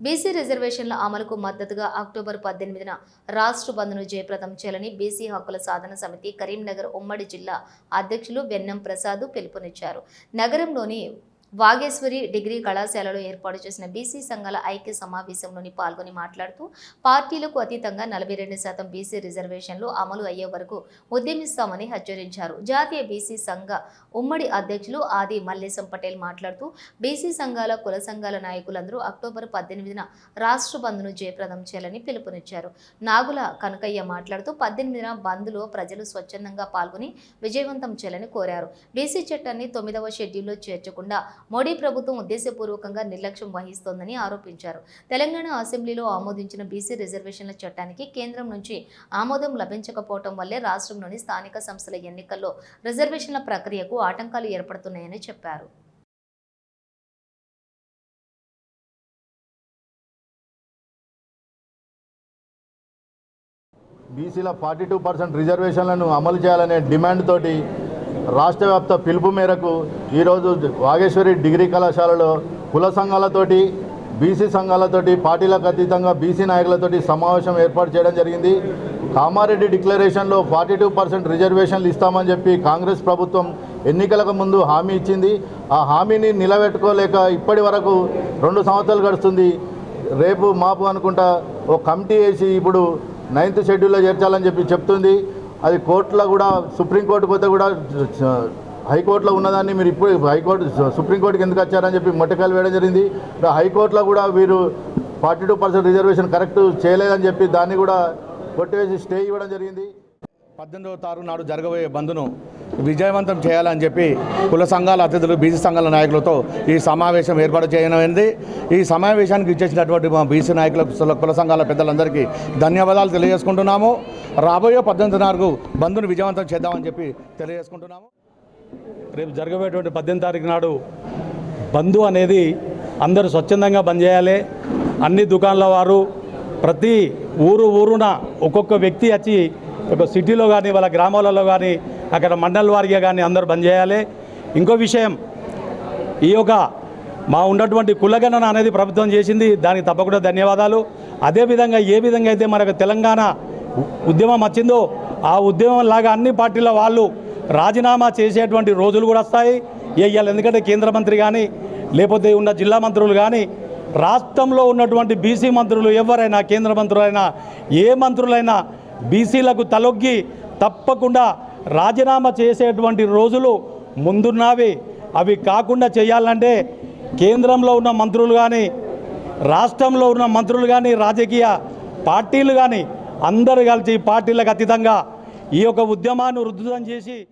BC రిజర్వేషన్ల అమలుకు మద్దతుగా అక్టోబర్ పద్దెనిమిదిన రాష్ట్ర బంద్ను జయప్రదం చేయాలని బీసీ హక్కుల సాధన సమితి కరీంనగర్ ఉమ్మడి జిల్లా అధ్యక్షులు వెన్నం ప్రసాద్ పిలుపునిచ్చారు. నగరంలోని వాగేశ్వరి డిగ్రీ కళాశాలలో ఏర్పాటు చేసిన బీసీ సంఘాల ఐక్య సమావేశంలోని పాల్గొని మాట్లాడుతూ పార్టీలకు అతీతంగా నలభై రెండు శాతం బీసీ రిజర్వేషన్లు అమలు అయ్యే వరకు ఉద్యమిస్తామని హెచ్చరించారు. జాతీయ బీసీ సంఘ ఉమ్మడి అధ్యక్షులు ఆది మల్లేశం పటేల్ మాట్లాడుతూ బీసీ సంఘాల కుల సంఘాల నాయకులందరూ అక్టోబర్ పద్దెనిమిదిన రాష్ట్ర బంద్ను జయప్రదం చేయాలని పిలుపునిచ్చారు. నాగుల కనకయ్య మాట్లాడుతూ పద్దెనిమిదిన బంద్లో ప్రజలు స్వచ్ఛందంగా పాల్గొని విజయవంతం చేయాలని కోరారు. బీసీ చట్టాన్ని తొమ్మిదవ షెడ్యూల్లో చేర్చకుండా మోడీ ప్రభుత్వం ఉద్దేశపూర్వకంగా నిర్లక్ష్యం వహిస్తోందని ఆరోపించారు. తెలంగాణ అసెంబ్లీలో ఆమోదించిన బీసీ రిజర్వేషన్ల చట్టానికి కేంద్రం నుంచి ఆమోదం లభించకపోవటం వల్లే రాష్ట్రంలోని స్థానిక సంస్థల ఎన్నికల్లో రిజర్వేషన్ల ప్రక్రియకు ఆటంకాలు ఏర్పడుతున్నాయని చెప్పారు. బీసీల ఫార్టీ టూ పర్సెంట్ రిజర్వేషన్లను అమలు చేయాలనే డిమాండ్ తోటి రాష్ట్ర వ్యాప్త పిలుపు మేరకు ఈరోజు వాగేశ్వరి డిగ్రీ కళాశాలలో కుల సంఘాలతోటి బీసీ సంఘాలతోటి పార్టీలకు అతీతంగా బీసీ నాయకులతోటి సమావేశం ఏర్పాటు చేయడం జరిగింది. కామారెడ్డి డిక్లరేషన్లో ఫార్టీ టూ పర్సెంట్ రిజర్వేషన్లు ఇస్తామని చెప్పి కాంగ్రెస్ ప్రభుత్వం ఎన్నికలకు ముందు హామీ ఇచ్చింది. ఆ హామీని నిలబెట్టుకోలేక ఇప్పటి వరకు రెండు సంవత్సరాలు గడుస్తుంది. రేపు మాపు అనుకుంటా ఓ కమిటీ వేసి ఇప్పుడు నైన్త్ షెడ్యూల్లో చేర్చాలని చెప్పి చెప్తుంది. అది కోర్టులో కూడా సుప్రీంకోర్టు పోతే కూడా హైకోర్టులో ఉన్నదాన్ని మీరు ఇప్పుడు హైకోర్టు సుప్రీంకోర్టుకి ఎందుకు వచ్చారని చెప్పి మొట్టకాయలు వేయడం జరిగింది. హైకోర్టులో కూడా వీరు forty two percent reservation correct చేయలేదని చెప్పి దాన్ని కూడా కొట్టివేసి స్టే ఇవ్వడం జరిగింది. పద్దెనిమిదవ తారీఖు నాడు జరగబోయే బంద్ను విజయవంతం చేయాలని చెప్పి కుల సంఘాల అతిథులు బీసీ సంఘాల నాయకులతో ఈ సమావేశం ఏర్పాటు చేయనుంది. ఈ సమావేశానికి ఇచ్చేసినటువంటి మా బీసీ నాయకులకు కుల సంఘాల పెద్దలందరికీ ధన్యవాదాలు తెలియజేసుకుంటున్నాము. రాబోయే పద్దెనిమిది నాలుగు బంద్ను విజయవంతం చేద్దామని చెప్పి తెలియజేసుకుంటున్నాము. రేపు జరగబోయేటువంటి పద్దెనిమిది తారీఖు నాడు బంధు అనేది అందరూ స్వచ్ఛందంగా బంద్ చేయాలి. అన్ని దుకాణాల వారు ప్రతి ఊరు ఊరున ఒక్కొక్క వ్యక్తి వచ్చి ఒక సిటీలో కానీ వాళ్ళ గ్రామాలలో కానీ అక్కడ మండల వారిగా కానీ అందరూ బంద్ చేయాలి. ఇంకో విషయం ఈ యొక్క మా ఉన్నటువంటి కులగణన అనేది ప్రభుత్వం చేసింది. దానికి తప్పకుండా ధన్యవాదాలు. అదేవిధంగా ఏ విధంగా అయితే మనకు తెలంగాణ ఉద్యమం వచ్చిందో ఆ ఉద్యమం లాగా అన్ని పార్టీల వాళ్ళు రాజీనామా చేసేటువంటి రోజులు కూడా వస్తాయి. వేయాలి ఎందుకంటే కేంద్ర మంత్రి కానీ లేకపోతే ఉన్న జిల్లా మంత్రులు కానీ రాష్ట్రంలో ఉన్నటువంటి బీసీ మంత్రులు ఎవరైనా కేంద్ర మంత్రులైనా ఏ మంత్రులైనా బీసీలకు తలొగ్గి తప్పకుండా రాజీనామా చేసేటువంటి రోజులు ముందున్నవి. అవి కాకుండా చేయాలంటే కేంద్రంలో ఉన్న మంత్రులు కానీ రాష్ట్రంలో ఉన్న మంత్రులు కానీ రాజకీయ పార్టీలు కానీ అందరు కలిసి పార్టీలకు అతీతంగా ఈ యొక్క ఉద్యమాన్ని వృద్ధుతం చేసి